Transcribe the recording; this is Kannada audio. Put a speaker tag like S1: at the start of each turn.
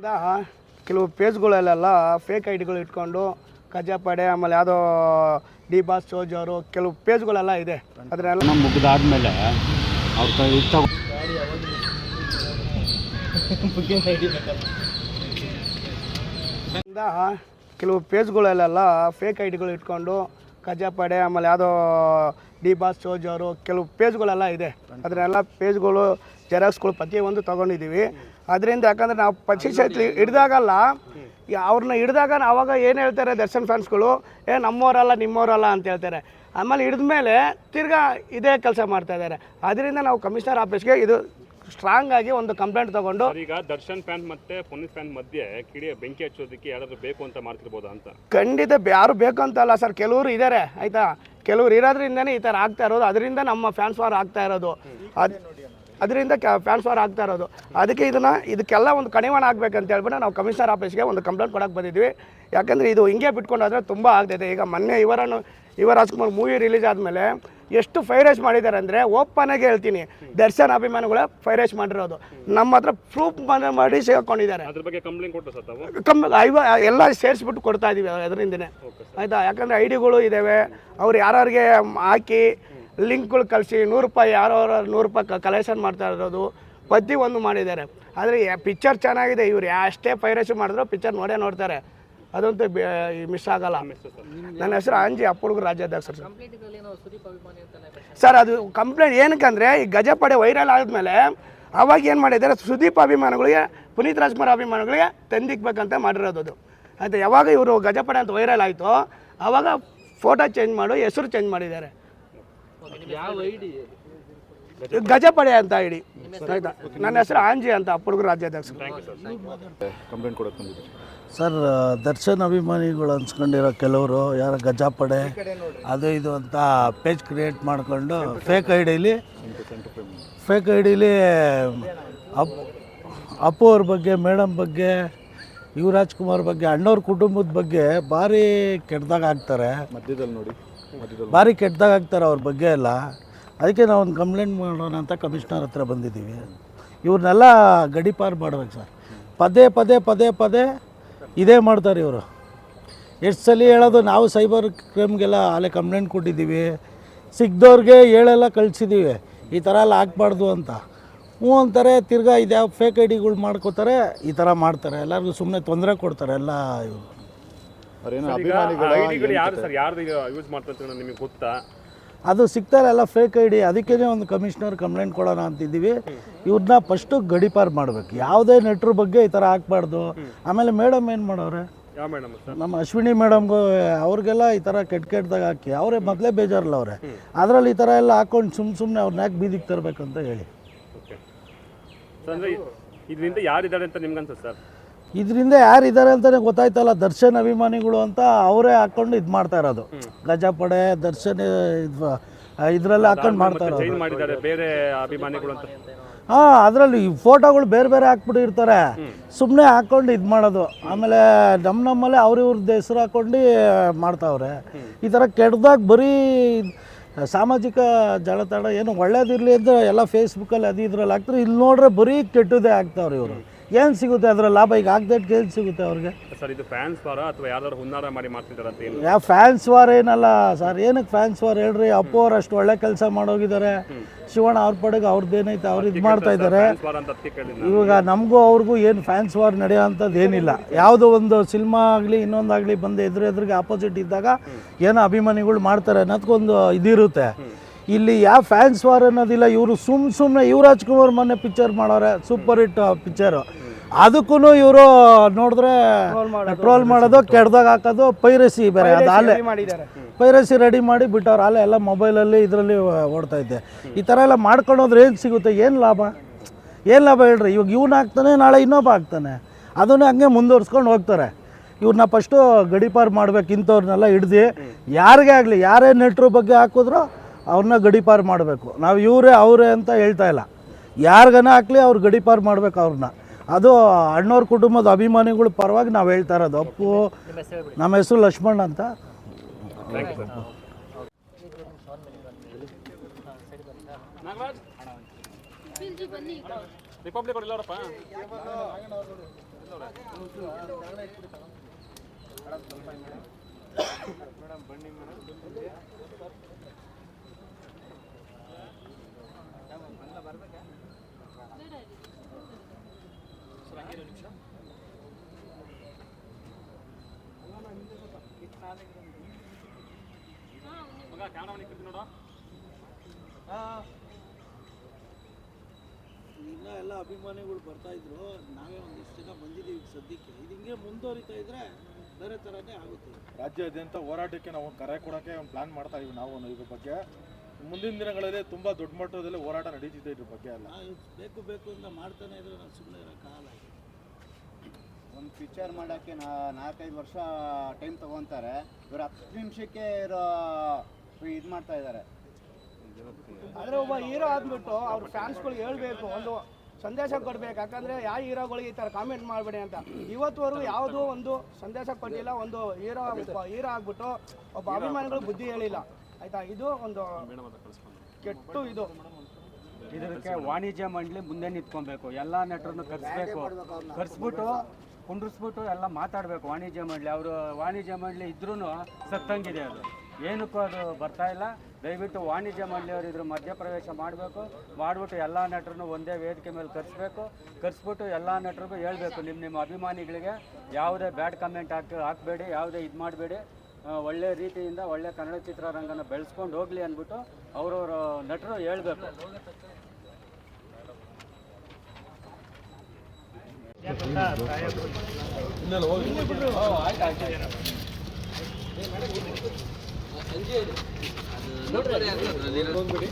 S1: ಇಂದ ಕೆಲವು ಪೇಜ್ಗಳಲ್ಲೆಲ್ಲ ಫೇಕ್ ಐ ಡಿಗಳು ಇಟ್ಕೊಂಡು ಕಜಾಪಡೆ ಆಮೇಲೆ ಯಾವುದೋ ಡಿ ಬಾಸ್ ಸೋಜವರು ಕೆಲವು ಪೇಜ್ಗಳೆಲ್ಲ ಇದೆ. ಅದನ್ನೆಲ್ಲ
S2: ನಮ್ಮ ಮುಗಿದಾದ್ಮೇಲೆ ಅವ್ರ
S1: ಇಂದ ಕೆಲವು ಪೇಜ್ಗಳಲ್ಲೆಲ್ಲ ಫೇಕ್ ಐ ಡಿಗಳು ಇಟ್ಕೊಂಡು ಕಜಾಪಡೆ, ಆಮೇಲೆ ಯಾವುದೋ ಡಿ ಬಾಸ್ ಸೋಜವರು ಕೆಲವು ಪೇಜ್ಗಳೆಲ್ಲ ಇದೆ. ಅದನ್ನೆಲ್ಲ ಪೇಜ್ಗಳು, ಜೆರಾಕ್ಸ್ಗಳು ಪ್ರತಿಯೊಂದು ತೊಗೊಂಡಿದ್ದೀವಿ. ಅದರಿಂದ ಯಾಕಂದರೆ ನಾವು ಪರೀಕ್ಷೆ ಹಿಡ್ದಾಗಲ್ಲ ಅವ್ರನ್ನ ಹಿಡಿದಾಗ ಅವಾಗ ಏನು ಹೇಳ್ತಾರೆ ದರ್ಶನ್ ಫ್ಯಾನ್ಸ್ಗಳು, ಏ, ನಮ್ಮವರಲ್ಲ, ನಿಮ್ಮವರಲ್ಲ ಅಂತ ಹೇಳ್ತಾರೆ. ಆಮೇಲೆ ಹಿಡಿದ ಮೇಲೆ ತಿರ್ಗಾ ಇದೇ ಕೆಲಸ ಮಾಡ್ತಾ ಇದ್ದಾರೆ. ಅದರಿಂದ ನಾವು ಕಮಿಷನರ್ ಆಫೀಸ್ಗೆ ಇದು ಸ್ಟ್ರಾಂಗ್ ಆಗಿ ಒಂದು ಕಂಪ್ಲೇಂಟ್ ತಗೊಂಡು
S3: ಈಗ ದರ್ಶನ್ ಫ್ಯಾನ್ ಮತ್ತೆ ಪುನೀತ್ ಫ್ಯಾನ್ ಮಧ್ಯೆ ಕಿಡಿಯ ಬೆಂಕಿ ಹಚ್ಚೋದಕ್ಕೆ ಯಾರಾದ್ರೂ ಬೇಕು ಅಂತ ಮಾಡ್ತಿರ್ಬೋದಾ ಅಂತ?
S1: ಖಂಡಿತ ಯಾರು ಬೇಕು ಅಂತಲ್ಲ ಸರ್ ಕೆಲವರು ಇದ್ದಾರೆ ಆಯ್ತಾ? ಕೆಲವರು ಇರೋದ್ರಿಂದನೇ ಈ ಥರ ಆಗ್ತಾ ಇರೋದು. ಅದರಿಂದ ನಮ್ಮ ಫ್ಯಾನ್ಸ್ ಫಾರ್ ಆಗ್ತಾ ಇರೋದು. ಅದು ಅದರಿಂದ ಫ್ಯಾನ್ಸ್ ಫಾರ್ ಆಗ್ತಾ ಇರೋದು. ಅದಕ್ಕೆ ಇದನ್ನು ಇದಕ್ಕೆಲ್ಲ ಒಂದು ಕಡಿವಾಣ ಆಗ್ಬೇಕಂತ ಹೇಳ್ಬಿಟ್ಟು ನಾವು ಕಮಿಷನರ್ ಆಫೀಸ್ಗೆ ಒಂದು ಕಂಪ್ಲೇಂಟ್ ಕೊಡಕ್ಕೆ ಬಂದಿದ್ವಿ. ಯಾಕಂದರೆ ಇದು ಹಿಂಗೆ ಬಿಟ್ಕೊಂಡಾದರೆ ತುಂಬ ಆಗ್ತೈತೆ. ಈಗ ಮೊನ್ನೆ ಇವರನ್ನು ಯುವ ರಾಜ್ಕುಮಾರ್ ಮೂವಿ ರಿಲೀಸ್ ಆದಮೇಲೆ ಎಷ್ಟು ಫೈರೇಜ್ ಮಾಡಿದ್ದಾರೆ ಅಂದರೆ ಆಗಿ ಹೇಳ್ತೀನಿ. ದರ್ಶನ್ ಅಭಿಮಾನಿಗಳ ಫೈರೇಜ್ ಮಾಡಿರೋದು. ನಮ್ಮ ಹತ್ರ ಪ್ರೂಫ್ ಮಾಡಿ ಸೇರ್ಕೊಂಡಿದ್ದಾರೆ ಕಮ್ಮಿ ಐವ ಎಲ್ಲ ಸೇರಿಸ್ಬಿಟ್ಟು ಕೊಡ್ತಾ ಇದೀವಿ ಅದರಿಂದನೇ. ಆಯಿತಾ? ಯಾಕಂದರೆ ಐ ಡಿಗಳು ಇದ್ದಾವೆ ಅವ್ರು ಯಾರ್ಯಾರಿಗೆ ಹಾಕಿ ಲಿಂಕ್ಗಳು ಕಳಿಸಿ ನೂರು ರೂಪಾಯಿ ಯಾರೋ ನೂರು ರೂಪಾಯಿ ಕಲೆಕ್ಷನ್ ಮಾಡ್ತಾ ಇರೋದು ಪ್ರತಿ ಒಂದು ಮಾಡಿದ್ದಾರೆ. ಆದರೆ ಪಿಕ್ಚರ್ ಚೆನ್ನಾಗಿದೆ. ಇವ್ರು ಅಷ್ಟೇ ಪೈರಸಿ ಮಾಡಿದ್ರು ಪಿಕ್ಚರ್ ನೋಡೇ ನೋಡ್ತಾರೆ. ಅದಂತೂ ಮಿಸ್ ಆಗಲ್ಲ. ನನ್ನ ಹೆಸರು ಅಂಜಿ ಅಪ್ಪುಡುಗರು ರಾಜ್ಯಾಧ್ಯಕ್ಷ ಸರ್. ಸರ್ ಅದು ಕಂಪ್ಲೇಂಟ್ ಏನಕ್ಕೆ ಈ ಗಜಪಡೆ ವೈರಲ್ ಆದಮೇಲೆ ಅವಾಗ ಏನು ಮಾಡಿದ್ದಾರೆ ಸುದೀಪ್ ಅಭಿಮಾನಿಗಳಿಗೆ ಪುನೀತ್ ರಾಜ್ಕುಮಾರ್ ಅಭಿಮಾನಿಗಳಿಗೆ ತಂದಿಕ್ಬೇಕಂತ ಮಾಡಿರೋದು ಅದು. ಆಯ್ತು ಯಾವಾಗ ಇವರು ಗಜಪಡೆ ಅಂತ ವೈರಲ್ ಆಯಿತು ಅವಾಗ ಫೋಟೋ ಚೇಂಜ್ ಮಾಡು ಹೆಸರು ಚೇಂಜ್ ಮಾಡಿದ್ದಾರೆ. ಗಜಪಡೆ ಅಂತ ಇಡಿ ಆಯ್ತಾ ನನ್ನ ಹೆಸರು ಆಂಜಿ ಅಂತ ಅಪ್ಪುಡುಗರು ರಾಜ್ಯಾಧ್ಯಕ್ಷರು.
S2: ಕಂಪ್ಲೇಂಟ್ ಕೊಡಕ್ಕೆ ಬಂದಿದ್ದೀವಿ
S4: ಸರ್ ದರ್ಶನ್ ಅಭಿಮಾನಿಗಳು ಅನ್ಸ್ಕೊಂಡಿರೋ ಕೆಲವರು ಯಾರ ಗಜಪಡೆ ಅದು ಇದು ಅಂತ ಪೇಜ್ ಕ್ರಿಯೇಟ್ ಮಾಡ್ಕೊಂಡು ಫೇಕ್ ಐ ಡಿಲಿ ಫೇಕ್ ಐ ಡಿಲಿ ಅಪ್ ಅಪ್ಪು ಅವ್ರ ಬಗ್ಗೆ ಮೇಡಮ್ ಬಗ್ಗೆ ಯುವರಾಜ್ ಕುಮಾರ್ ಬಗ್ಗೆ ಅಣ್ಣವ್ರ ಕುಟುಂಬದ ಬಗ್ಗೆ ಭಾರಿ ಕೆಟ್ಟದಾಗ ಆಗ್ತಾರೆ.
S2: ಮಧ್ಯದಲ್ಲಿ ನೋಡಿ
S4: ಭಾರಿ ಕೆಟ್ಟದಾಗ ಆಗ್ತಾರೆ ಅವ್ರ ಬಗ್ಗೆ ಎಲ್ಲ. ಅದಕ್ಕೆ ನಾವು ಒಂದು ಕಂಪ್ಲೇಂಟ್ ಮಾಡೋಣ ಅಂತ ಕಮಿಷ್ನರ್ ಹತ್ರ ಬಂದಿದ್ದೀವಿ. ಇವ್ರನ್ನೆಲ್ಲ ಗಡಿಪಾರು ಮಾಡ್ಬೇಕು ಸರ್. ಪದೇ ಪದೇ ಪದೇ ಪದೇ ಇದೇ ಮಾಡ್ತಾರೆ ಇವರು. ಎಷ್ಟು ಸಲ ಹೇಳೋದು ನಾವು ಸೈಬರ್ ಕ್ರೈಮ್ಗೆಲ್ಲ ಅಲ್ಲೇ ಕಂಪ್ಲೇಂಟ್ ಕೊಟ್ಟಿದ್ದೀವಿ. ಸಿಗ್ದವ್ರಿಗೆ ಹೇಳೆಲ್ಲ ಕಳಿಸಿದ್ದೀವಿ. ಈ ಥರ ಎಲ್ಲ ಹಾಕ್ಬಾರ್ದು ಅಂತ. ಹ್ಞೂ ಅಂತಾರೆ ತಿರ್ಗಾ ಇದ್ಯಾವ ಫೇಕ್ ಐ ಡಿಗಳು ಮಾಡ್ಕೋತಾರೆ ಈ ಥರ ಮಾಡ್ತಾರೆ. ಎಲ್ಲರಿಗೂ ಸುಮ್ಮನೆ ತೊಂದರೆ ಕೊಡ್ತಾರೆ ಎಲ್ಲ ಇವರು.
S2: ಅವ್ರೇನೋ ಅಭಿಮಾನಿಗಳ
S3: ಯಾರು ಸರ್ ಯಾರ್ದು ಯೂಸ್ ಮಾಡ್ತಾರೆ ನಿಮಗೆ ಗೊತ್ತಾ?
S4: ಅದು ಸಿಗ್ತಾರೆ ಎಲ್ಲ ಫೇಕ್ ಐ ಡಿ ಅದಕ್ಕೇ ಒಂದು ಕಮಿಷನರ್ ಕಂಪ್ಲೇಂಟ್ ಕೊಡೋಣ ಅಂತಿದ್ದೀವಿ. ಇವ್ರನ್ನ ಫಸ್ಟು ಗಡಿಪಾರು ಮಾಡಬೇಕು. ಯಾವುದೇ ನೆಟ್ರ ಬಗ್ಗೆ ಈ ಥರ ಹಾಕ್ಬಾರ್ದು ಆಮೇಲೆ ಮೇಡಮ್ ಏನು ಮಾಡೋರೆ? ನಮ್ಮ ಅಶ್ವಿನಿ ಮೇಡಮ್ಗೂ ಅವ್ರಿಗೆಲ್ಲ ಈ ಥರ ಕೆಟ್ಟ ಕೆಟ್ಟದಾಗ ಹಾಕಿ ಅವರೇ ಮೊದಲೇ ಬೇಜಾರಲ್ಲ ಅವರೇ ಅದರಲ್ಲಿ ಈ ಥರ ಎಲ್ಲ ಹಾಕೊಂಡು ಸುಮ್ಮ ಸುಮ್ಮನೆ ಅವ್ರನ್ನ ಯಾಕೆ ಬೀದಿಗೆ ತರಬೇಕಂತ ಹೇಳಿ.
S3: ಇದರಿಂದ ಯಾರಿದ್ದಾರೆ ಅಂತ ನಿಮ್ಗೆ ಅನ್ಸುತ್ತೆ ಸರ್?
S4: ಇದರಿಂದ ಯಾರಿದ್ದಾರೆ ಅಂತಲೇ ಗೊತ್ತಾಯ್ತಲ್ಲ ದರ್ಶನ್ ಅಭಿಮಾನಿಗಳು ಅಂತ ಅವರೇ ಹಾಕೊಂಡು ಇದು ಮಾಡ್ತಾ ಇರೋದು. ಗಜಪಡೆ ದರ್ಶನ್ ಇದು ಇದರಲ್ಲಿ ಹಾಕೊಂಡು ಮಾಡ್ತಾ ಇರೋದು.
S3: ಬೇರೆ ಅಭಿಮಾನಿಗಳು ಅಂತ.
S4: ಹಾಂ ಅದರಲ್ಲಿ ಫೋಟೋಗಳು ಬೇರೆ ಬೇರೆ ಹಾಕ್ಬಿಟ್ಟಿರ್ತಾರೆ. ಸುಮ್ಮನೆ ಹಾಕ್ಕೊಂಡು ಇದು ಮಾಡೋದು. ಆಮೇಲೆ ನಮ್ಮ ನಮ್ಮಲ್ಲೇ ಅವ್ರ ಇವ್ರದ್ದು ಹೆಸ್ರು ಹಾಕ್ಕೊಂಡು ಮಾಡ್ತಾವ್ರೆ. ಈ ಥರ ಕೆಟ್ಟದಾಗ ಬರೀ ಸಾಮಾಜಿಕ ಜಾಲತಾಣ ಏನು ಒಳ್ಳೇದಿರಲಿ ಅಂದ್ರೆ ಎಲ್ಲ ಫೇಸ್ಬುಕ್ಕಲ್ಲಿ ಅದು ಇದ್ರಲ್ಲಿ ಹಾಕ್ತಾರೆ. ಇಲ್ಲಿ ನೋಡ್ರೆ ಬರೀ ಕೆಟ್ಟದೇ ಆಗ್ತಾವ್ರೆ ಇವರು. ಏನು ಸಿಗುತ್ತೆ? ಅದರ ಲಾಭ ಈಗ ಆಗದೆ ಏನು ಸಿಗುತ್ತೆ ಅವ್ರಿಗೆ?
S3: ಸರ್ ಇದು ಫ್ಯಾನ್ಸ್ ವಾರ ಅಥವಾ ಯಾರಾದ್ರೂ ಹುನ್ನಾರ ಮಾಡಿ ಮಾಡ್ತಿದ್ದಾರೆ ಅಂತ ಏನು?
S4: ಯಾವ ಫ್ಯಾನ್ಸ್ ವಾರ್ ಏನಲ್ಲ ಸರ್ ಏನಕ್ಕೆ ಫ್ಯಾನ್ಸ್ ವಾರ್ ಹೇಳ್ರಿ? ಅಪ್ಪು ಅವ್ರು ಅಷ್ಟು ಒಳ್ಳೆ ಕೆಲಸ ಮಾಡೋಗಿದ್ದಾರೆ. ಶಿವಣ್ಣ ಅವ್ರ ಪಡೆಗೆ ಅವ್ರದ್ದು ಏನೈತೆ ಅವ್ರು ಇದು ಮಾಡ್ತಾ ಇದ್ದಾರೆ ಇವಾಗ ನಮಗೂ ಅವ್ರಿಗೂ ಏನು ಫ್ಯಾನ್ಸ್ ವಾರ್ ನಡೆಯೋ ಅಂಥದ್ದು ಏನಿಲ್ಲ. ಯಾವುದೋ ಒಂದು ಸಿನಿಮಾ ಆಗಲಿ ಇನ್ನೊಂದಾಗಲಿ ಬಂದು ಎದುರು ಎದುರಿಗೆ ಆಪೋಸಿಟ್ ಇದ್ದಾಗ ಏನೋ ಅಭಿಮಾನಿಗಳು ಮಾಡ್ತಾರೆ ಅನ್ನೋದಕ್ಕೊಂದು ಇದಿರುತ್ತೆ. ಇಲ್ಲಿ ಯಾವ ಫ್ಯಾನ್ಸ್ ವಾರ್ ಅನ್ನೋದಿಲ್ಲ ಇವರು ಸುಮ್ಮ ಸುಮ್ಮನೆ ಯುವರಾಜ್ ಕುಮಾರ್ ಮೊನ್ನೆ ಪಿಕ್ಚರ್ ಮಾಡೋರೆ ಸೂಪರ್ ಹಿಟ್ ಪಿಕ್ಚರು ಅದಕ್ಕೂ ಇವರು ನೋಡಿದ್ರೆ ಟ್ರೋಲ್ ಮಾಡೋದು ಕೆಡ್ದಾಗ ಹಾಕೋದು ಪೈರಸಿ ಬೇರೆ ಅದು ಅಲ್ಲೇ. ಪೈರಸಿ ರೆಡಿ ಮಾಡಿ ಬಿಟ್ಟವ್ರು ಅಲ್ಲೇ ಎಲ್ಲ ಮೊಬೈಲಲ್ಲಿ ಇದರಲ್ಲಿ ಓಡ್ತಾ ಇದ್ದೆ. ಈ ಥರ ಎಲ್ಲ ಮಾಡ್ಕೊಂಡು ಹೋದ್ರೆ ಏನು ಸಿಗುತ್ತೆ? ಏನು ಲಾಭ? ಏನು ಲಾಭ ಹೇಳ್ರಿ? ಇವಾಗ ಇವ್ನ ಹಾಕ್ತಾನೆ ನಾಳೆ ಇನ್ನೊಬ್ಬ ಹಾಕ್ತಾನೆ ಅದನ್ನೇ ಹಂಗೆ ಮುಂದುವರ್ಸ್ಕೊಂಡು ಹೋಗ್ತಾರೆ. ಇವ್ರನ್ನ ಫಸ್ಟು ಗಡಿಪಾರು ಮಾಡ್ಬೇಕು ಇಂಥವ್ರನ್ನೆಲ್ಲ ಹಿಡ್ದು ಯಾರಿಗೇ ಆಗಲಿ ಯಾರೇ ನೆಟ್ರ ಬಗ್ಗೆ ಹಾಕಿದ್ರು ಅವ್ರನ್ನ ಗಡಿಪಾರು ಮಾಡಬೇಕು. ನಾವು ಇವರೇ ಅವರೇ ಅಂತ ಹೇಳ್ತಾ ಇಲ್ಲ. ಯಾರಿಗನ ಹಾಕಲಿ ಅವ್ರು ಗಡಿಪಾರು ಮಾಡ್ಬೇಕು ಅವ್ರನ್ನ ಅದು ಅಣ್ಣವ್ರ ಕುಟುಂಬದ ಅಭಿಮಾನಿಗಳು ಪರವಾಗಿ ನಾವು ಹೇಳ್ತಾ ಇರೋದು. ಅಪ್ಪು ನಮ್ಮ ಹೆಸರು ಲಕ್ಷ್ಮಣ್ ಅಂತ.
S3: ಮಗ ಕ್ಯಾಮ್ರಾ ನಿಂತಿರ್ತೀನಿ ನೋಡು.
S4: ಇನ್ನ ಎಲ್ಲ ಅಭಿಮಾನಿಗಳು ಬರ್ತಾ ಇದ್ರು. ನಾವೇ ಒಂದಿಷ್ಟು ಜನ ಬಂದಿದ್ದೀವಿ ಸದ್ಯಕ್ಕೆ. ಇದು ಹಿಂಗೆ ಮುಂದುವರಿತಾ ಇದ್ರೆ ಬೇರೆ ಥರನೇ ಆಗುತ್ತೆ.
S5: ರಾಜ್ಯಾದ್ಯಂತ ಹೋರಾಟಕ್ಕೆ ನಾವು ಕರೆ ಕೊಡೋಕ್ಕೆ ಒಂದು ಪ್ಲಾನ್ ಮಾಡ್ತಾ ಇದ್ದೀವಿ ನಾವು ಇದ್ರ ಬಗ್ಗೆ. ಮುಂದಿನ ದಿನಗಳಲ್ಲಿ ತುಂಬ ದೊಡ್ಡ ಮಟ್ಟದಲ್ಲಿ ಹೋರಾಟ ನಡೀತಿದೆ ಇದ್ರ ಬಗ್ಗೆ ಎಲ್ಲ.
S4: ಬೇಕು ಬೇಕು ಅಂತ ಮಾಡ್ತಾನೆ ಇದ್ರೆ. ನಾವು ಸುಮ್ಮನೆ ಇರೋಕ್ಕಾಗಲ್ಲ
S6: ಒಂದು ಪಿಕ್ಚರ್ ಮಾಡೋಕ್ಕೆ ನಾ ನಾಲ್ಕೈದು ವರ್ಷ ಟೈಮ್ ತೊಗೊತಾರೆ. ಇವರು ಹತ್ತು ನಿಮಿಷಕ್ಕೆ ಇರೋ ಇದು ಮಾಡ್ತಾ ಇದ್ದಾರೆ
S1: ಆದರೆ ಒಬ್ಬ ಹೀರೋ ಆದ್ಬಿಟ್ಟು ಅವ್ರ ಫ್ಯಾನ್ಸ್ಗಳಿಗೆ ಹೇಳ್ಬೇಕು, ಒಂದು ಸಂದೇಶ ಕೊಡ್ಬೇಕು. ಯಾಕಂದ್ರೆ ಯಾವ ಹೀರೋಗಳಿಗೆ ಈ ಥರ ಕಾಮೆಂಟ್ ಮಾಡಬೇಡಿ ಅಂತ. ಇವತ್ತುವರೆಗೂ ಯಾವುದೋ ಒಂದು ಸಂದೇಶ ಕೊಟ್ಟಿಲ್ಲ, ಒಂದು ಹೀರೋ ಹೀರೋ ಆಗ್ಬಿಟ್ಟು ಒಬ್ಬ ಅಭಿಮಾನಿಗಳು ಬುದ್ಧಿ ಹೇಳಿಲ್ಲ. ಆಯ್ತಾ? ಇದು ಒಂದು ಕೆಟ್ಟು ಇದು.
S7: ಇದಕ್ಕೆ ವಾಣಿಜ್ಯ ಮಂಡಳಿ ಮುಂದೆ ನಿಂತ್ಕೊಬೇಕು. ಎಲ್ಲ ನಟರನ್ನು ಕರೆಸ್ಬೇಕು. ಕರೆಸ್ಬಿಟ್ಟು, ಕುಂಡ್ರಿಸ್ಬಿಟ್ಟು ಎಲ್ಲ ಮಾತಾಡಬೇಕು. ವಾಣಿಜ್ಯ ಮಂಡಳಿ, ಅವರು ವಾಣಿಜ್ಯ ಮಂಡಳಿ ಇದ್ರೂ ಸತ್ತಂಗಿದೆ ಅದು. ಏನಕ್ಕೂ ಅದು ಬರ್ತಾ ಇಲ್ಲ. ದಯವಿಟ್ಟು ವಾಣಿಜ್ಯ ಮಂಡಳಿಯವರು ಇದ್ರ ಮಧ್ಯಪ್ರವೇಶ ಮಾಡಬೇಕು. ಮಾಡಿಬಿಟ್ಟು ಎಲ್ಲ ನಟರನ್ನು ಒಂದೇ ವೇದಿಕೆ ಮೇಲೆ ಕರೆಸ್ಬೇಕು. ಕರೆಸ್ಬಿಟ್ಟು ಎಲ್ಲ ನಟರಿಗೂ ಹೇಳಬೇಕು ನಿಮ್ಮ ನಿಮ್ಮ ಅಭಿಮಾನಿಗಳಿಗೆ ಯಾವುದೇ ಬ್ಯಾಡ್ ಕಮೆಂಟ್ ಹಾಕಿ ಹಾಕಬೇಡಿ ಯಾವುದೇ ಇದು ಮಾಡಬೇಡಿ. ಒಳ್ಳೆ ರೀತಿಯಿಂದ ಒಳ್ಳೆ ಕನ್ನಡ ಚಿತ್ರರಂಗನ ಬೆಳೆಸ್ಕೊಂಡು ಹೋಗಲಿ ಅಂದ್ಬಿಟ್ಟು ಅವರವರ ನಟರು ಹೇಳಬೇಕು. ಆಯ್ತು. ನೋಡ್ರಿ